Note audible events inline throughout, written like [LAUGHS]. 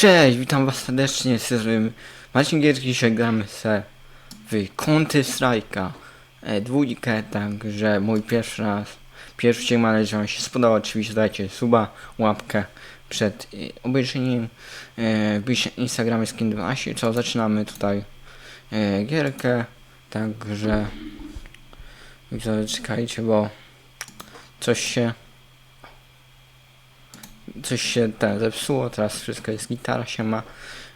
Cześć, witam was serdecznie z tym Marcin Gierki, dzisiaj gramy se w Counter Strike'a e, dwójkę, także mój pierwszy raz, pierwszy dzień mam się spodobał, oczywiście dajcie suba, łapkę przed e, obejrzeniem, e, wbijcie na Instagramie skin 12, co zaczynamy tutaj e, gierkę, także widzowie czekajcie, bo coś się coś się ten zepsuło, teraz wszystko jest gitara się ma.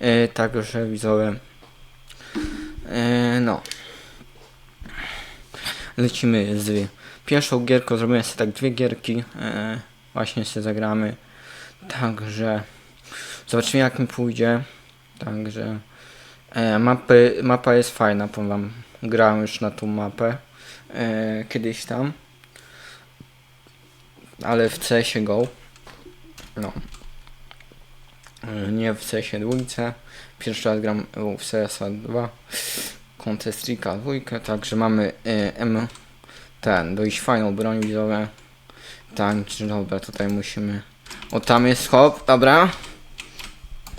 E, także widzowie. E, no. Lecimy z pierwszą gierką, zrobimy sobie tak dwie gierki. E, właśnie się zagramy. Także zobaczymy jak mi pójdzie. Także e, mapy, mapa jest fajna, powiem wam. Grałem już na tą mapę e, kiedyś tam. Ale w CS Go. No. Y, Nie w CS dwójce. Pierwszy raz gram w CS 2. Counter Strike'a dwójkę, także mamy y, M ten, dość fajną broń widzowie. Tak, dobra, tutaj musimy. O tam jest hop, dobra.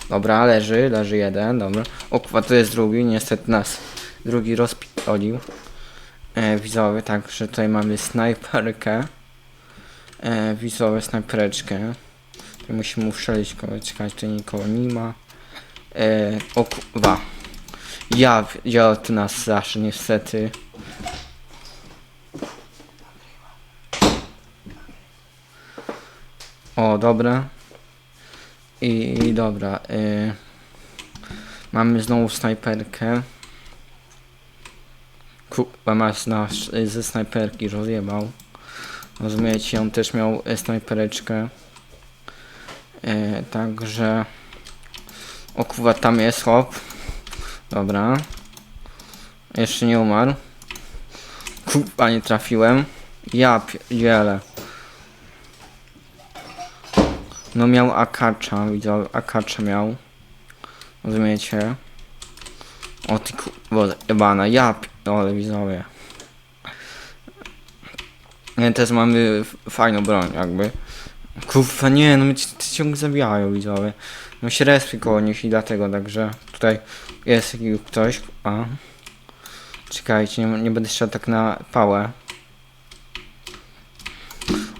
Dobra, leży, leży jeden, dobra. O kurwa, to jest drugi, niestety nas drugi rozpitolił. E, widzowie, także tutaj mamy snajperkę. E, widzowie, snajpereczkę. Musimy uszczelić kogoś, czekać, tu nikogo nie ma. E, o kurwa. Ja, ja tu nas zawsze niestety. O, dobra. I, i dobra. E, mamy znowu snajperkę. Kurwa, masz nasz ze snajperki rozjebał. Rozumiecie, on też miał e, snajpereczkę. E, także... O kurwa, tam jest hop. Dobra. Jeszcze nie umarł. Kurwa, nie trafiłem. Ja pierdzielę. No miał akacza, widział, akacza miał. Rozumiecie? O ty kurwa, jebana, ja pierdolę, widzowie. Nie, teraz mamy fajną broń, jakby. Kurwa, nie, no mnie ci- ci ciągle zabijają, widzowie. No się respy koło nich i dlatego, także tutaj jest jakiś ktoś, a... Czekajcie, nie, nie będę strzelał tak na pałę.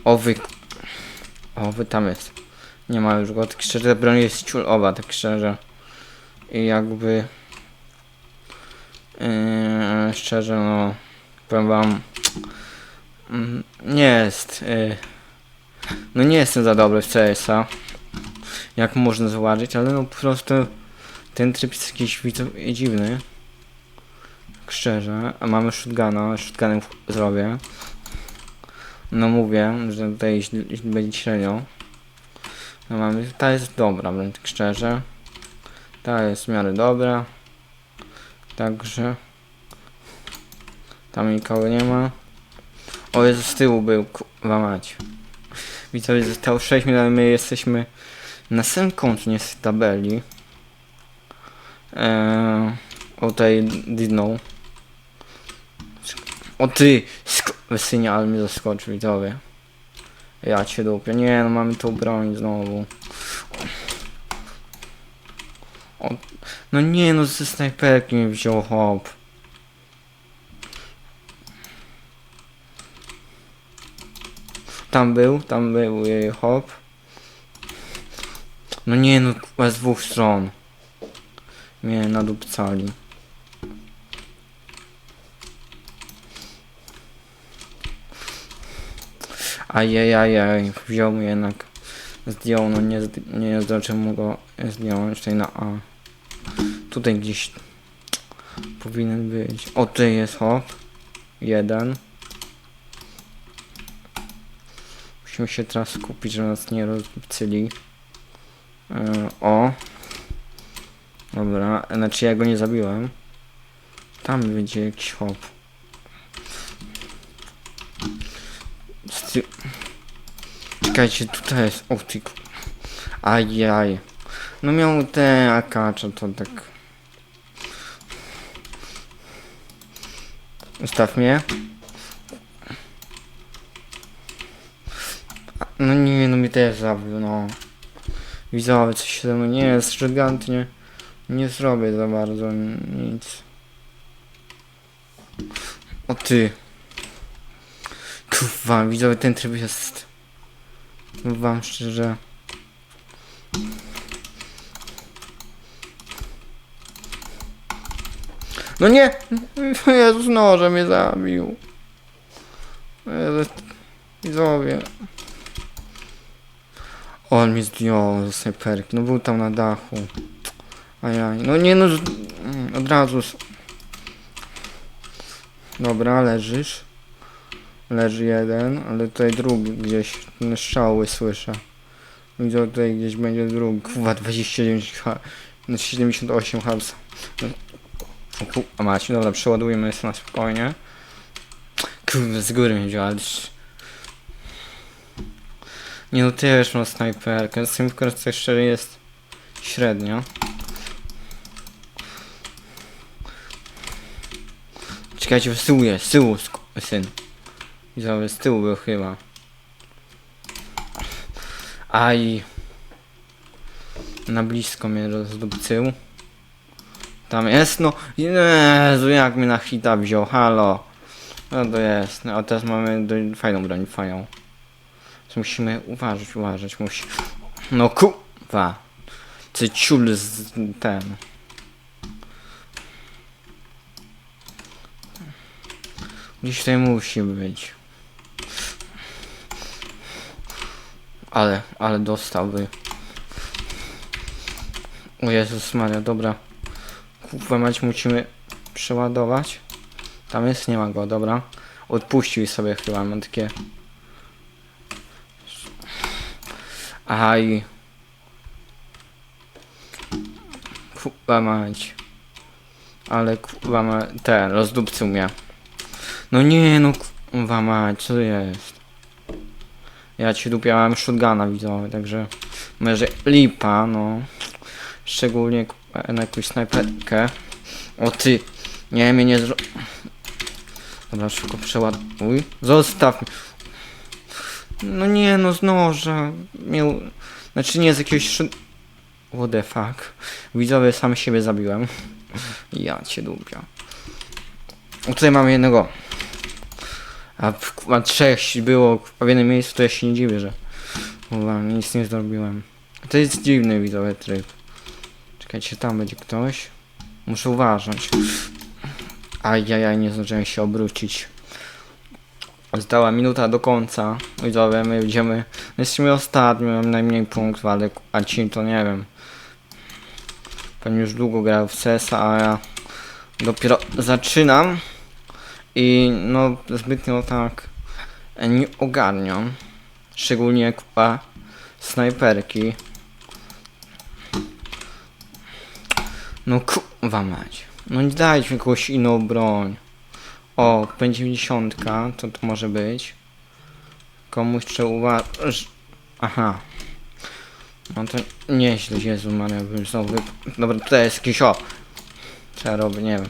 O wy... O wy tam jest. Nie ma już go, tak szczerze, ta broń jest ciulowa, tak szczerze. I jakby... Yy, szczerze, no... Powiem wam... Mm, Nie jest... Yy, no nie jestem za dobry w CS-a. Jak można zauważyć, ale no po prostu ten tryb jest jakiś dziwny. Tak szczerze. A mamy shotguna, shotgunem zrobię. No mówię, że tutaj będzie średnio. No mamy, ta jest dobra, powiem tak szczerze. Ta jest w miarę dobra. Także... Tam nikogo nie ma. O, jest z tyłu był, kurwa mać. Widzowie, zostało 6 minut, my jesteśmy na samym końcu z tabeli. Eee, o tej Dino. O ty, wysynia, ale mnie zaskoczył, widzowie. Ja cię dupię. Nie, no mamy tą broń znowu. O, no nie, no ze snajperki mnie wziął hop. Tam był, tam był jej hop. No nie no, z dwóch stron. Mnie nadupcali. Ajajajaj, wziął mnie jednak. Zdjął, no nie, nie zdążył go zdjąć tutaj na A. Tutaj gdzieś powinien być. O, tutaj jest hop. Jeden. Musimy się teraz skupić, żeby nas nie rozcyli. E, o. Dobra, znaczy ja go nie zabiłem. Tam będzie jakiś hop. Czekajcie, tutaj jest optyk. Ajaj. No miał te akacza, to tak... Ustaw mnie. No nie, no mnie też zabił, no. Widzowie, coś ze mną nie jest gigantnie. Nie zrobię za bardzo nic. O ty. Kurwa, widzowie, ten tryb jest... Mówię wam szczerze... No nie! [LAUGHS] Jezus, noże mnie zabił. Widzowie. On mi zdjął snajperki, no był tam na dachu. Ajaj, no nie no, mm, od razu. Dobra, leżysz. Leży jeden, ale tutaj drugi gdzieś, no, strzały słyszę. Widzę, tutaj gdzieś będzie drugi, kurwa 29 H, no 78 Hz. O kurwa mać, dobra, przeładujemy sobie na spokojnie. Kurde, z góry mnie wziął, ale... Nie no, też mam snajperkę, z tym wykorzystać szczerze jest średnio. Czekajcie, z tyłu z tyłu, syn. Widzowie, z tyłu był chyba. Aj. Na blisko mnie rozdupcył. Tam jest, no. Jezu, jak mnie na hita wziął, halo. No to jest, no, a teraz mamy fajną broń, fajną. Musimy uważać, uważać, musi. No kurwa. Ty ciul z ten. Gdzieś tutaj musi być. Ale, ale dostałby. O Jezus Maria, dobra. Kurwa mać musimy przeładować. Tam jest, nie ma go, dobra. Odpuścił sobie chyba, mam takie... Aj. Kurwa mać. Ale kurwa ma... Ten, rozdupcył mnie. No nie, no kurwa mać, co jest? Ja ci dupiałem shotguna widzowie, także... Może lipa, no. Szczególnie na jakąś snajperkę. O ty! Nie, mnie nie zro... Dobra, szybko przeładuj. Zostaw mnie. No nie, no z noża. Miał... Znaczy nie z jakiegoś... What the fuck. Widzowie, sam siebie zabiłem. Ja cię dupia. Tutaj mamy jednego. A w kurwa, trzech było w jednym miejscu, to ja się nie dziwię, że... Kurwa, nic nie zrobiłem. To jest dziwny widzowy tryb. Czekajcie, tam będzie ktoś. Muszę uważać. Ajajaj, nie zdążyłem się obrócić. Została minuta do końca. Widzowie, my idziemy. Jesteśmy ostatni, mam najmniej punktów, ale a ci to nie wiem. Pewnie już długo grał w CS, a ja dopiero zaczynam. I no zbytnio tak nie ogarniam. Szczególnie kupa snajperki. No kurwa mać. No nie dajcie mi jakąś inną broń. O, P90, to to może być. Komuś trzeba uważać. Aha. No to nieźle, Jezu Maria, bym znowu. Dobra, tutaj jest jakiś o. Co ja robię, nie wiem.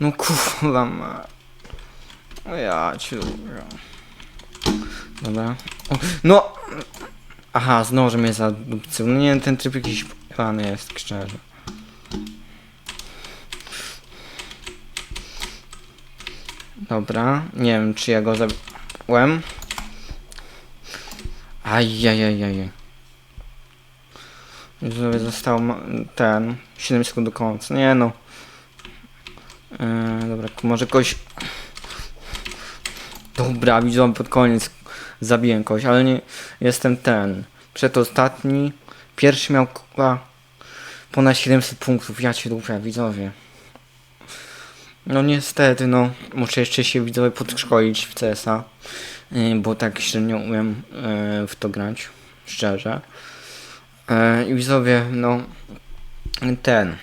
No kurwa ma. O ja cię. Dobra. O, no! Aha, znowu, że mnie zadupcył. No nie wiem, ten tryb jakiś pan jest, szczerze. Dobra, nie wiem czy ja go zabiłem. Ajajajaj. Żeby został ten 7 sekund do końca. Nie no. Eee, dobra, może kogoś. Dobra, widziałem pod koniec. Zabiłem kogoś, ale nie jestem ten. Przedostatni. Pierwszy miał chyba ponad 700 punktów. Ja cię dupia, widzowie. No niestety, no. Muszę jeszcze się widzowie podszkolić w CS-a. Yy, bo tak średnio umiem yy, w to grać. Szczerze. Yy, I widzowie, no. Ten.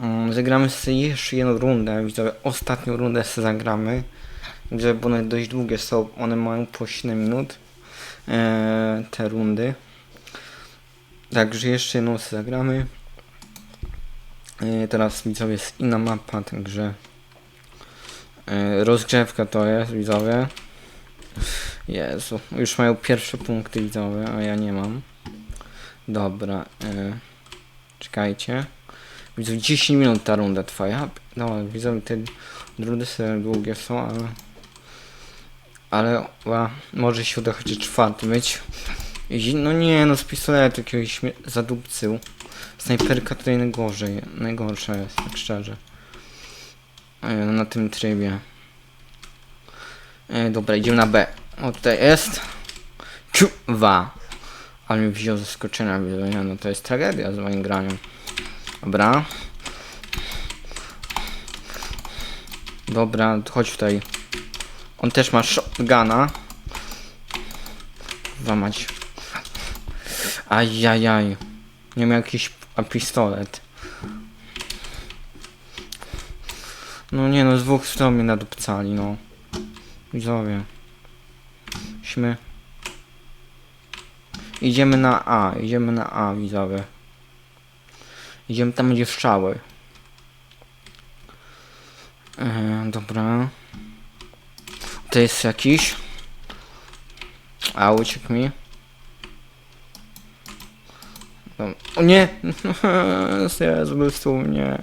Mm, Zagramy sobie jeszcze jedną rundę, widzowie. Ostatnią rundę sobie zagramy. Gdzie, bo one dość długie są. One mają po 7 minut. Te rundy. Także jeszcze jedną sobie zagramy. E, teraz widzowie jest inna mapa, także e, rozgrzewka to jest widzowie. Jezu, już mają pierwsze punkty widzowe, a ja nie mam. Dobra, y, czekajcie. Widzę 10 minut ta runda trwa. Ja, no, widzę te rundy sobie długie są, ale... Ale ła, może się uda chociaż czwarty być. No nie, no z pistoletu jakiegoś zadupcył. Snajperka tutaj najgorzej, najgorsza jest, tak szczerze. E, Na tym trybie. E, dobra, idziemy na B. O, tutaj jest. Kuwa. Ale mi wziął zaskoczenia, widzę, nie, no to jest tragedia z moim graniem. Dobra. Dobra, chodź tutaj. On też ma shotguna. Wamać. Ajajaj. Nie miał jakiś a pistolet. No nie no, z dwóch stron mnie nadupcali, no. Widzowie. Musimy... Idziemy na A, idziemy na A, widzowie. Idziemy tam, gdzie strzały. E, dobra. To jest jakiś. A, uciekł mi. Dom- O nie! [LAUGHS] Jezu, był stół, nie.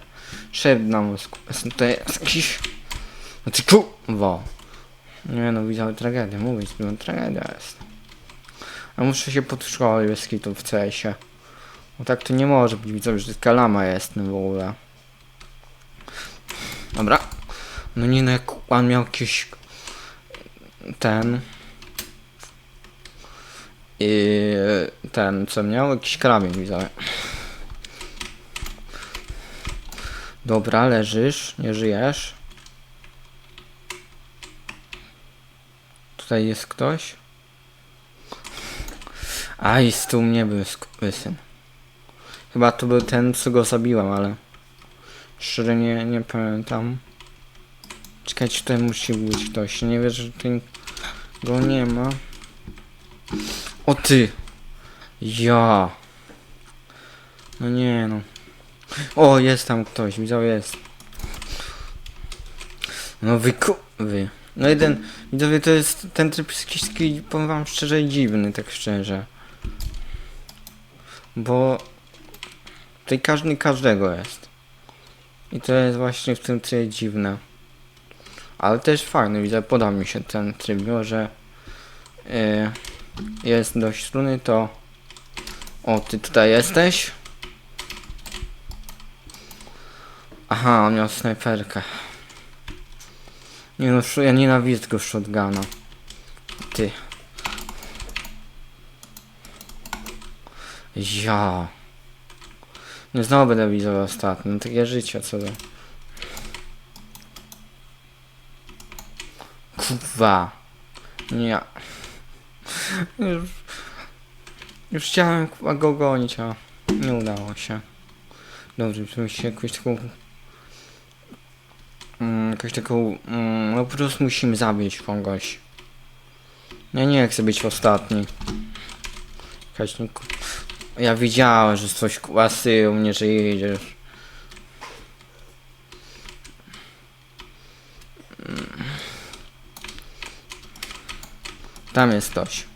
Szedł na mózg. To jest jakiś... No ty kurwa. Nie no, widziałem tragedię, mówić, no tragedia jest. A muszę się podszkolić bez kitu w CS-ie. Bo tak to nie może być, widzę, że taka lama jest no w ogóle. Dobra. No nie no, jak on miał jakiś... Ten... I ten, co miał? Jakiś karabin, widzę. Dobra, leżysz, nie żyjesz. Tutaj jest ktoś. Aj, z tu mnie był syn. Chyba to był ten, co go zabiłem, ale... Szczerze nie, nie pamiętam. Czekajcie, tutaj musi być ktoś. Nie wierzę, że tutaj go nie ma. O ty! Ja! No nie no. O, jest tam ktoś, widział, jest. No wy ku... wy. No jeden, widzowie, to jest, ten tryb taki, powiem wam szczerze, dziwny, tak szczerze. Bo... Tutaj każdy każdego jest. I to jest właśnie w tym trybie dziwne. Ale też fajny, widzę, podoba mi się ten tryb, mimo że... Yy, jest dość trudny, to... O, ty tutaj jesteś? Aha, on miał snajperkę. Nie no, ja nienawidzę tego shotguna. Ty. Ja. Nie znowu będę widział ostatnio. No, takie życie, co to. Kurwa. Nie. [LAUGHS] Już, chciałem go gonić, a nie udało się. Dobrze, musi jakąś taką... Mm, jakąś taką... Mm, no po prostu musimy zabić kogoś. Ja nie chcę być ostatni. Ja widziałem, że coś kłasy u mnie, że jedziesz. Mm. Tam jest ktoś.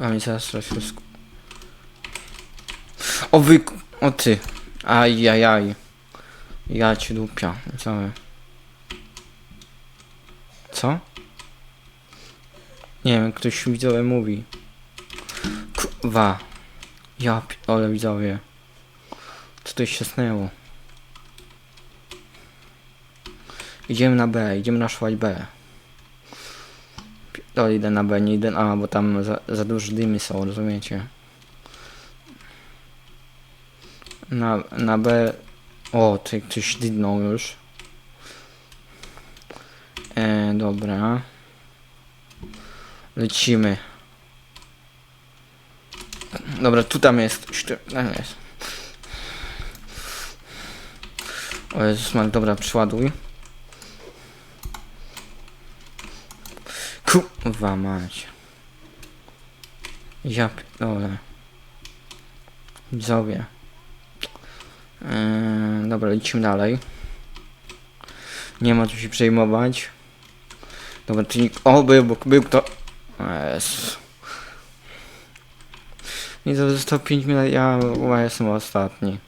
Kurwa mi zaraz coś roz... O wy... O ty. Ajajaj. Ja cię dupia. Całe. Co? Nie wiem, ktoś widzowie mówi. Kurwa. Ja ale widzowie. Co to się snęło? Idziemy na B, idziemy na szłać B. To idę na B, nie idę A, bo tam za, za duże dymy są, rozumiecie? Na, na B... O, ty ktoś dydnął już. E, dobra. Lecimy. Dobra, tu tam jest ktoś. tu- Tam jest. O Jezus, dobra, przyładuj. Kurwa mać. Ja pierdolę. Widzowie. Yy, dobra, lecimy dalej. Nie ma co się przejmować. Dobra, czyli... O, był, był, był kto... Jezu. I to zostało 5 minut, ja chyba jestem ostatni.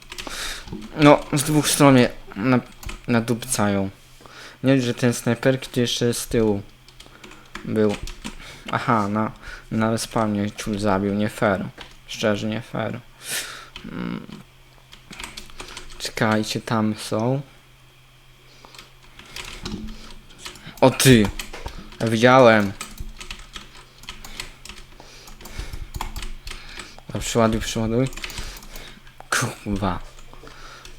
No, z dwóch stron mnie na, nadupcają. Nie wiem, że ten snajperki to jeszcze z tyłu był. Aha, na, na spawnie ciul zabił, nie fair. Szczerze, nie fair. Mm. Czekajcie, tam są. O ty! Widziałem. Dobra, Przyładuj, przyładuj. Kurwa.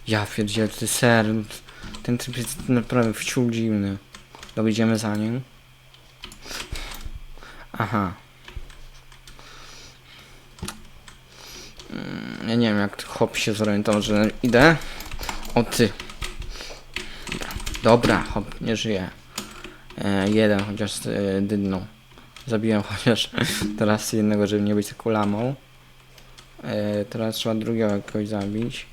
Ja pierdzielę, ty ser. Ten tryb jest naprawdę wciul dziwny. Dobra, idziemy za nim. Aha. Mm, Ja nie wiem jak hop się zorientował, że idę. O ty. Dobra, Dobra hop, nie żyje. E, jeden chociaż e, dydną. Zabiłem [LAUGHS] chociaż teraz jednego, żeby nie być taką lamą. E, teraz trzeba drugiego jakoś zabić.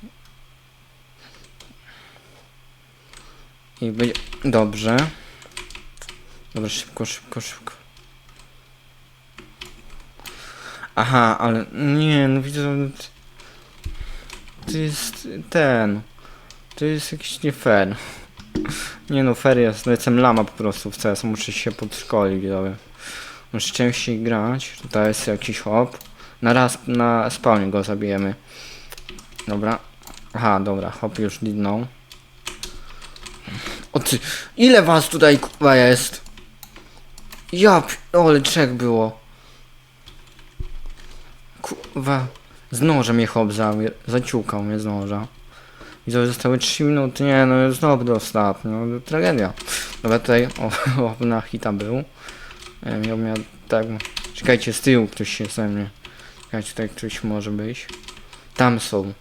I będzie... Dobrze. Dobra, szybko, szybko, szybko. Aha, ale... Nie, no widzę... To jest ten... To jest jakiś nie fair. Nie no, fair jest. No jestem lama po prostu w CS. Muszę się podszkolić, widzowie. Muszę częściej grać. Tutaj jest jakiś hop. Na raz na spawnie go zabijemy. Dobra. Aha, dobra, hop już didnął. O ty, ile was tutaj kurwa jest? Ja, ole trzech było. Kurwa, z noża mnie hop za, zaciukał mnie z noża. I to zostały 3 minuty, nie no, znowu do ostatnio, no, tragedia. Dobra, tutaj, o, [LAUGHS] o na hita był. Miał, miał, tak, czekajcie, z tyłu ktoś się ze mnie. Czekajcie, tutaj ktoś może być. Tam są.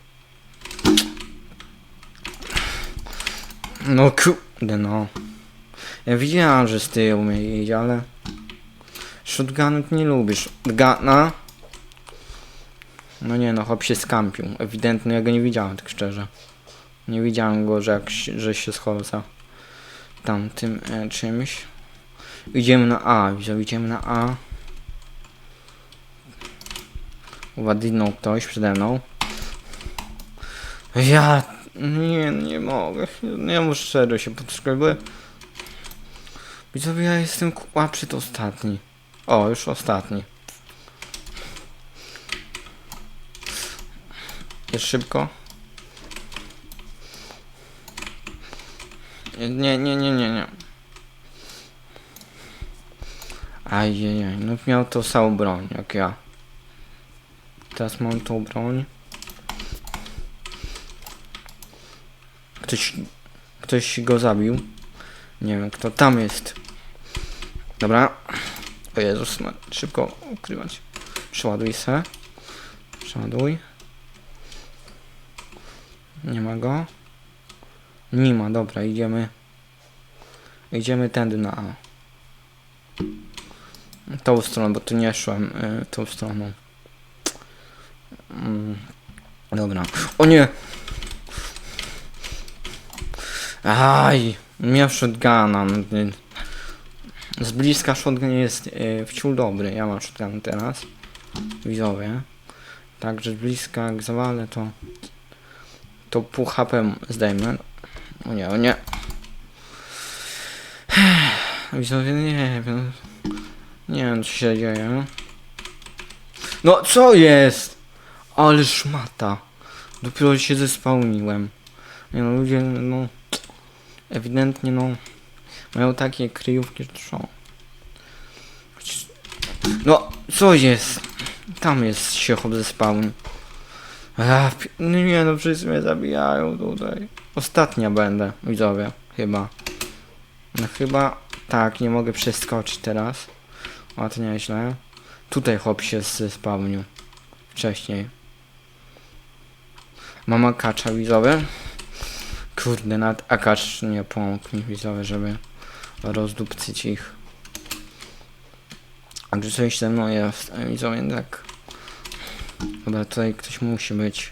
No kurde no. Ja widziałem, że z tyłu mnie jedzie, ale... Shotgunu nie lubisz. Shotguna? No nie no, hop się skampił. Ewidentnie ja go nie widziałem, tak szczerze. Nie widziałem go, że, jak, że się schował za tamtym e, czymś. Idziemy na A, widzę, idziemy na A. Uwadynął ktoś przede mną. Ja nie, nie mogę. Ja muszę szczerze się podszkolić. Widzowie, ja jestem kła przed ostatni. O, już ostatni. Jest szybko. Nie, nie, nie, nie, nie. Ajajaj, no miał to samą broń, jak ja. Teraz mam tą broń. Ktoś, ktoś go zabił. Nie wiem kto tam jest. Dobra. O Jezus, ma- szybko ukrywać. Przeładuj se. Przeładuj. Nie ma go. Nie ma, dobra, idziemy. Idziemy tędy na A. Tą stroną, bo tu nie szłem y, tą stroną. Mm, dobra. O nie! Aj! Miał shotguna. no, Z bliska shotgun jest y, wciul dobry. Ja mam shotgun teraz. Widzowie. Także z bliska jak zawalę to... To pół HP zdejmę. O nie, o nie. [SIGHS] Widzowie, nie wiem. Nie wiem, co się dzieje. No, co jest? Ale szmata. Dopiero się zespałniłem. Nie no, ludzie, no... Ewidentnie, no... Mają takie kryjówki, że. Chociaż- No, co jest? Tam jest się chłop zespałni. A, pi- no nie no, wszyscy mnie zabijają tutaj. Ostatnia będę, widzowie, chyba. No chyba, tak, nie mogę przeskoczyć teraz. O, to. Tutaj hop się zespałnił. Wcześniej. Mam akacza, widzowie. Kurde, nawet akacz nie pomógł mi, widzowie, żeby rozdupcyć ich. A czy coś ze mną jest, widzowie, tak. Dobra, tutaj ktoś musi być.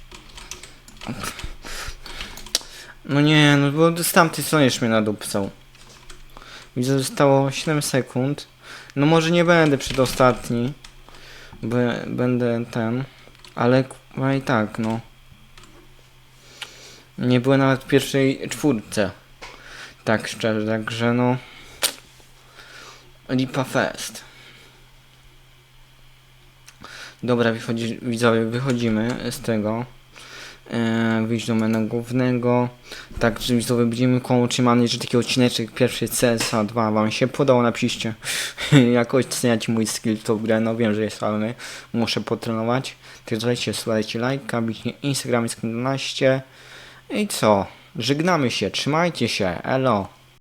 No nie, no bo z tamtej strony już mnie nadupcał. Widzę, że zostało 7 sekund. No może nie będę przedostatni. Będę ten. Ale k- i tak, no. Nie byłem nawet w pierwszej czwórce. Tak szczerze, także no. Lipa Fest. Dobra, wychodzi, widzowie, wychodzimy z tego. E, wyjść do menu głównego. Tak, że widzowie będziemy kończyć. Mam nadzieję, że taki odcineczek pierwszy CSA 2 wam się podobał. Napiszcie, [LAUGHS] jak oceniacie mój skill w grę. No wiem, że jest fajny. Muszę potrenować. Także dajcie, słuchajcie lajka, bicie Instagram jest 12. I co? Żegnamy się, trzymajcie się, elo.